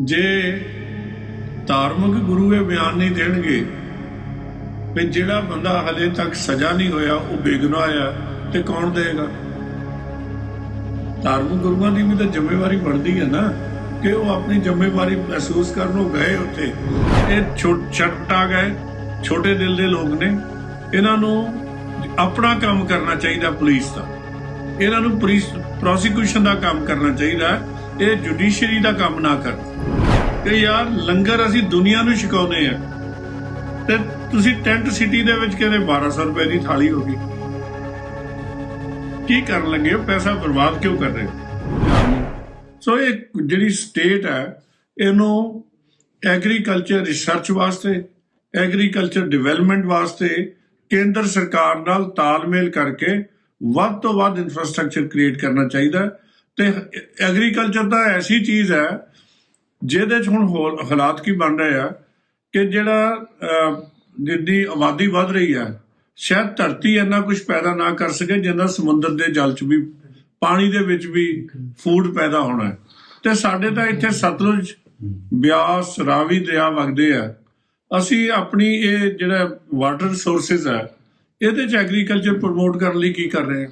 ਜੇ ਧਾਰਮਿਕ ਗੁਰੂ ਇਹ ਬਿਆਨ ਨਹੀਂ ਦੇਣਗੇ ਵੀ ਜਿਹੜਾ ਬੰਦਾ ਹਲੇ ਤੱਕ ਸਜ਼ਾ ਨਹੀਂ ਹੋਇਆ, ਉਹ ਬੇਗੁਨਾਹ ਆ, ਤੇ ਕੌਣ ਦੇਗਾ ਧਾਰਮਿਕ ਗੁਰੂਆਂ ਦੀ ਵੀ ਤਾਂ ਜ਼ਿੰਮੇਵਾਰੀ ਬਣਦੀ ਹੈ ਨਾ, ਕਿ ਉਹ ਆਪਣੀ ਜ਼ਿੰਮੇਵਾਰੀ ਮਹਿਸੂਸ ਕਰਨ ਉਹ ਗਏ ਉੱਥੇ। ਇਹ ਛੋਟਾ ਗਏ, ਛੋਟੇ ਦਿਲ ਦੇ ਲੋਕ ਨੇ। ਇਹਨਾਂ ਨੂੰ ਆਪਣਾ ਕੰਮ ਕਰਨਾ ਚਾਹੀਦਾ ਪੁਲਿਸ ਦਾ। ਇਹਨਾਂ ਨੂੰ ਪੁਲਿਸ ਪ੍ਰੋਸੀਕਿਊਸ਼ਨ ਦਾ ਕੰਮ ਕਰਨਾ ਚਾਹੀਦਾ। ਇਹ ਜੁਡੀਸ਼ਰੀ ਦਾ ਕੰਮ ਨਾ ਕਰਨ। ਕਿ ਯਾਰ ਲੰਗਰ ਅਸੀਂ ਦੁਨੀਆ ਨੂੰ ਛਕਾਉਂਦੇ ਆ ਤੇ ਤੁਸੀਂ ਟੈਂਟ ਸਿਟੀ ਦੇ ਵਿੱਚ ਕਹਿੰਦੇ 1200 ਰੁਪਏ ਦੀ ਥਾਲੀ ਹੋ ਗਈ। ਕੀ ਕਰਨ ਲੱਗੇ ਹੋ? ਪੈਸਾ ਬਰਬਾਦ ਕਿਉਂ ਕਰ ਰਹੇ ਹੋ? ਸੋ ਇਹ ਜਿਹੜੀ ਸਟੇਟ ਹੈ, ਇਹਨੂੰ ਐਗਰੀਕਲਚਰ ਰਿਸਰਚ ਵਾਸਤੇ ਐਗਰੀਕਲਚਰ ਡਿਵੈਲਪਮੈਂਟ ਵਾਸਤੇ ਕੇਂਦਰ ਸਰਕਾਰ ਨਾਲ ਤਾਲਮੇਲ ਕਰਕੇ ਵੱਧ ਤੋਂ ਵੱਧ ਇਨਫਰਾਸਟ੍ਰਕਚਰ ਕ੍ਰੀਏਟ ਕਰਨਾ ਚਾਹੀਦਾ ਤੇ ਐਗਰੀਕਲਚਰ ਤਾਂ ਐਸੀ ਚੀਜ਼ ਹੈ ਜਿਹਦੇ 'ਚ ਹੁਣ ਹੋਰ ਹਾਲਾਤ ਕੀ ਬਣ ਰਹੇ ਆ ਕਿ ਜਿਹੜਾ ਅਹ, ਜਿੱਦੀ ਆਬਾਦੀ ਵੱਧ ਰਹੀ ਹੈ ਸ਼ਾਇਦ ਧਰਤੀ ਇੰਨਾ ਕੁਝ ਪੈਦਾ ਨਾ ਕਰ ਸਕੇ ਜਿੰਨਾ ਸਮੁੰਦਰ ਦੇ ਜਲ 'ਚ ਵੀ ਪਾਣੀ ਦੇ ਵਿੱਚ ਵੀ ਫੂਡ ਪੈਦਾ ਹੋਣਾ ਹੈ। ਤੇ ਸਾਡੇ ਤਾਂ ਇੱਥੇ ਸਤਲੁਜ ਬਿਆਸ ਰਾਵੀ ਦਰਿਆ ਵਗਦੇ ਆ। ਅਸੀਂ ਆਪਣੀ ਇਹ ਜਿਹੜਾ ਵਾਟਰ ਰਿਸੋਰਸਸ ਹੈ ਇਹਦੇ 'ਚ ਐਗਰੀਕਲਚਰ ਪ੍ਰਮੋਟ ਕਰਨ ਲਈ ਕੀ ਕਰ ਰਹੇ ਹਾਂ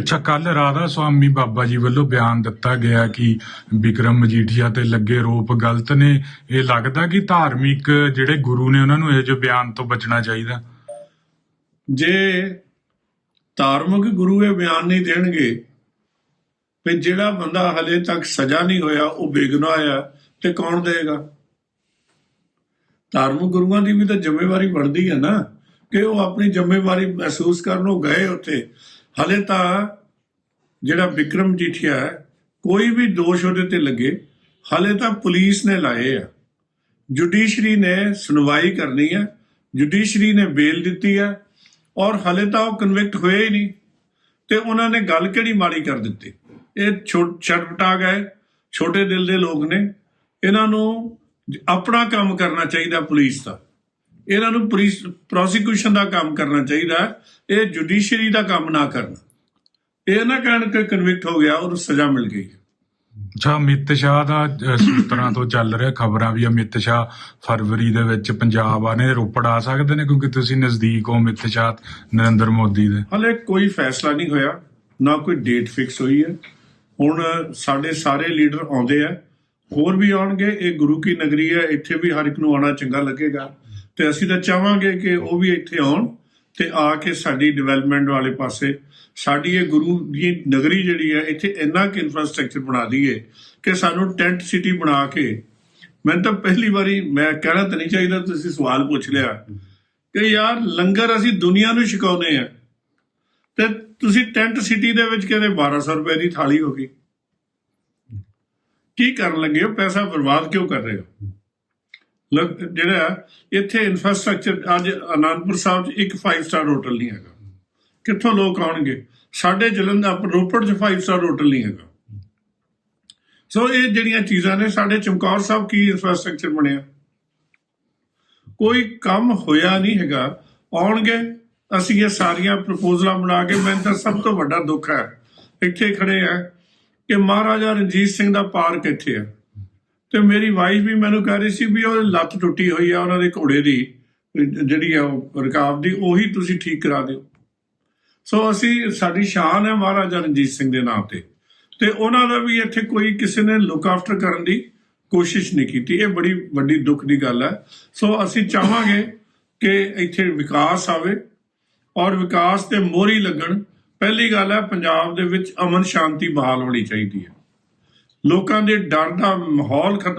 ਅੱਛਾ ਕੱਲ ਰਾਧਾ ਸੁਆਮੀ ਬਾਬਾ ਜੀ ਵੱਲੋਂ ਬਿਆਨ ਦਿੱਤਾ ਗਿਆ ਕਿ ਵਿਕਰਮ ਮਜੀਠੀਆ ਤੇ ਲੱਗੇ ਰੋਪ ਗਲਤ ਨੇ। ਇਹ ਲੱਗਦਾ ਕਿ ਧਾਰਮਿਕ ਜਿਹੜੇ ਗੁਰੂ ਨੇ ਉਹਨਾਂ ਨੂੰ ਇਹ ਜੋ ਬਿਆਨ ਤੋਂ ਬਚਣਾ ਚਾਹੀਦਾ। ਜੇ ਧਾਰਮਿਕ ਗੁਰੂ ਇਹ ਬਿਆਨ ਨਹੀਂ ਦੇਣਗੇ ਵੀ ਜਿਹੜਾ ਬੰਦਾ ਹਲੇ ਤੱਕ ਸਜ਼ਾ ਨਹੀਂ ਹੋਇਆ, ਉਹ ਬੇਗੁਨਾਹ ਆ ਤੇ ਕੌਣ ਦੇਗਾ? ਧਾਰਮਿਕ ਗੁਰੂਆਂ ਦੀ ਵੀ ਤਾਂ ਜ਼ਿੰਮੇਵਾਰੀ ਬਣਦੀ ਹੈ ਨਾ, ਕਿ ਉਹ ਆਪਣੀ ਜ਼ਿੰਮੇਵਾਰੀ ਮਹਿਸੂਸ ਕਰਨ, ਉਹ ਗਏ ਉੱਥੇ। ਹਲੇ ਤਾਂ ਜਿਹੜਾ ਵਿਕਰਮ ਜੀਠੀਆ ਹੈ, ਕੋਈ ਵੀ ਦੋਸ਼ ਉਹਦੇ ਤੇ ਲੱਗੇ, ਹਲੇ ਤਾਂ ਪੁਲਿਸ ਨੇ ਲਾਏ ਆ। ਜੁਡੀਸ਼ਰੀ ਨੇ ਸੁਣਵਾਈ ਕਰਨੀ ਹੈ ਜੁਡੀਸ਼ਰੀ ਨੇ ਬੇਲ ਦਿੱਤੀ ਹੈ ਔਰ ਹਲੇ ਤਾਂ ਉਹ ਕਨਵਿਕਟ ਹੋਏ ਹੀ ਨਹੀਂ। ਤੇ ਉਹਨਾਂ ਨੇ ਗੱਲ ਕਿਹੜੀ ਮਾੜੀ ਕਰ ਦਿੱਤੀ? ਇਹ ਛਟਪਟਾ ਗਏ, ਛੋਟੇ ਦਿਲ ਦੇ ਲੋਕ ਨੇ। ਇਹਨਾਂ ਨੂੰ ਆਪਣਾ ਕੰਮ ਕਰਨਾ ਚਾਹੀਦਾ ਪੁਲਿਸ ਦਾ। ਇਹਨਾਂ ਨੂੰ ਪ੍ਰੋਸੀਕਿਊਸ਼ਨ ਦਾ ਕੰਮ ਕਰਨਾ ਚਾਹੀਦਾ ਇਹ ਜੁਡੀਸ਼ਰੀ ਦਾ ਕੰਮ ਨਾ ਕਰਨਾ। ਇਹ ਨਾ ਕਹਿਣ ਕਿ ਕਨਵਿਕਟ ਹੋ ਗਿਆ ਉਹਨੂੰ ਸਜ਼ਾ ਮਿਲ ਗਈ। ਅੱਛਾ ਅਮਿਤ ਸ਼ਾਹ ਦਾ ਸੂਤਰਾਂ ਤੋਂ ਚੱਲ ਰਿਹਾ ਖਬਰਾਂ ਵੀ ਅਮਿਤ ਸ਼ਾਹ ਫਰਵਰੀ ਦੇ ਵਿੱਚ ਪੰਜਾਬ ਆਨੇ ਰੋਪੜ ਆ ਸਕਦੇ ਨੇ? ਕਿਉਂਕਿ ਤੁਸੀਂ ਨਜ਼ਦੀਕ ਹੋ ਅਮਿਤ ਸ਼ਾਹ ਨਰਿੰਦਰ ਮੋਦੀ ਦੇ। ਹਲੇ ਕੋਈ ਫੈਸਲਾ ਨਹੀਂ ਹੋਇਆ ਨਾ ਕੋਈ ਡੇਟ ਫਿਕਸ ਹੋਈ ਹੈ। ਹੁਣ ਸਾਡੇ ਸਾਰੇ ਲੀਡਰ ਆਉਂਦੇ ਆ ਹੋਰ ਵੀ ਆਉਣਗੇ ਇਹ ਗੁਰੂ ਕੀ ਨਗਰੀ ਹੈ ਇੱਥੇ ਵੀ ਹਰ ਇੱਕ ਨੂੰ ਆਉਣਾ ਚੰਗਾ ਲੱਗੇਗਾ। ਤੇ ਅਸੀਂ ਤਾਂ ਚਾਹਾਂਗੇ ਕਿ ਉਹ ਵੀ ਇੱਥੇ ਆਉਣ ਤੇ ਆ ਕੇ ਸਾਡੀ ਡਿਵੈਲਪਮੈਂਟ ਵਾਲੇ ਪਾਸੇ, ਸਾਡੀ ਇਹ ਗੁਰੂ ਦੀ ਨਗਰੀ ਜਿਹੜੀ ਹੈ, ਇੱਥੇ ਇੰਨਾ ਕਿ ਇਨਫਰਾਸਟ੍ਰਕਚਰ ਬਣਾ ਦਈਏ ਕਿ ਸਾਨੂੰ ਟੈਂਟ ਸਿਟੀ ਬਣਾ ਕੇ ਮੈਂ ਤਾਂ ਪਹਿਲੀ ਵਾਰੀ ਮੈਂ ਕਹਿਣਾ ਤਾਂ ਨਹੀਂ ਚਾਹੀਦਾ, ਤੁਸੀਂ ਸਵਾਲ ਪੁੱਛ ਲਿਆ ਕਿ ਯਾਰ ਲੰਗਰ ਅਸੀਂ ਦੁਨੀਆ ਨੂੰ ਛਕਾਉਂਦੇ ਆ ਤੇ ਤੁਸੀਂ ਟੈਂਟ ਸਿਟੀ ਦੇ ਵਿੱਚ ਕਹਿੰਦੇ 1200 ਰੁਪਏ ਦੀ ਥਾਲੀ ਹੋ ਗਈ। ਕੀ ਕਰਨ ਲੱਗੇ ਹੋ? ਪੈਸਾ ਬਰਬਾਦ ਕਿਉਂ ਕਰ ਰਹੇ ਹੋ? ਜਿਹੜਾ ਇੱਥੇ ਇਨਫਰਾਸਟ੍ਰਕਚਰ ਅੱਜ ਆਨੰਦਪੁਰ ਸਾਹਿਬ 'ਚ ਇੱਕ 5 ਸਟਾਰ ਹੋਟਲ ਨਹੀਂ ਹੈਗਾ। ਕਿੱਥੋਂ ਲੋਕ ਆਉਣਗੇ? ਸਾਡੇ ਜਲੰਧਰ, ਰੋਪੜ 'ਚ 5 ਸਟਾਰ ਹੋਟਲ ਨਹੀਂ ਹੈਗਾ। ਸੋ ਇਹ ਜਿਹੜੀਆਂ ਚੀਜ਼ਾਂ ਨੇ, ਸਾਡੇ ਚਮਕੌਰ ਸਾਹਿਬ ਕੀ ਇਨਫਰਾਸਟ੍ਰਕਚਰ ਬਣਿਆ? ਕੋਈ ਕੰਮ ਹੋਇਆ ਨਹੀਂ ਹੈਗਾ। ਆਉਣਗੇ, ਅਸੀਂ ਇਹ ਸਾਰੀਆਂ ਪ੍ਰਪੋਜ਼ਲਾਂ ਬਣਾ ਕੇ, ਮੈਨੂੰ ਤਾਂ ਸਭ ਤੋਂ ਵੱਡਾ ਦੁੱਖ ਹੈ, ਇੱਥੇ ਖੜੇ ਆ ਕਿ ਮਹਾਰਾਜਾ ਰਣਜੀਤ ਸਿੰਘ ਦਾ ਪਾਰਕ ਇੱਥੇ ਆ। ਤੇ ਮੇਰੀ ਵਾਈਫ ਵੀ ਮੈਨੂੰ ਕਹਿ ਰਹੀ ਸੀ ਵੀ ਉਹ ਲੱਤ ਟੁੱਟੀ ਹੋਈ ਆ, ਉਹਨਾਂ ਦੇ ਘੋੜੇ ਦੀ ਜਿਹੜੀ ਆ ਉਹ ਰਕਾਬ ਦੀ, ਉਹੀ ਤੁਸੀਂ ਠੀਕ ਕਰਾ ਦਿਓ। ਸੋ ਅਸੀਂ, ਸਾਡੀ ਸ਼ਾਨ ਹੈ ਮਹਾਰਾਜਾ ਰਣਜੀਤ ਸਿੰਘ ਦੇ ਨਾਮ ਤੇ। ਤੇ ਉਹਨਾਂ ਦਾ ਵੀ ਇੱਥੇ ਕੋਈ ਕਿਸੇ ਨੇ ਲੁੱਕ ਆਫਟਰ ਕਰਨ ਦੀ ਕੋਸ਼ਿਸ਼ ਨਹੀਂ ਕੀਤੀ। ਇਹ ਬੜੀ ਵੱਡੀ ਦੁੱਖ ਦੀ ਗੱਲ ਹੈ। ਸੋ ਅਸੀਂ ਚਾਹਾਂਗੇ ਕਿ ਇੱਥੇ ਵਿਕਾਸ ਆਵੇ ਔਰ ਵਿਕਾਸ ਤੇ ਮੋਹਰੀ ਲੱਗਣ। ਪਹਿਲੀ ਗੱਲ ਹੈ, ਪੰਜਾਬ ਦੇ ਵਿੱਚ ਅਮਨ ਸ਼ਾਂਤੀ ਬਹਾਲ ਹੋਣੀ ਚਾਹੀਦੀ ਹੈ। ਲੋਕਾਂ ਦੇ ਡਰ ਦਾ ਮਾਹੌਲ ਖਤਮ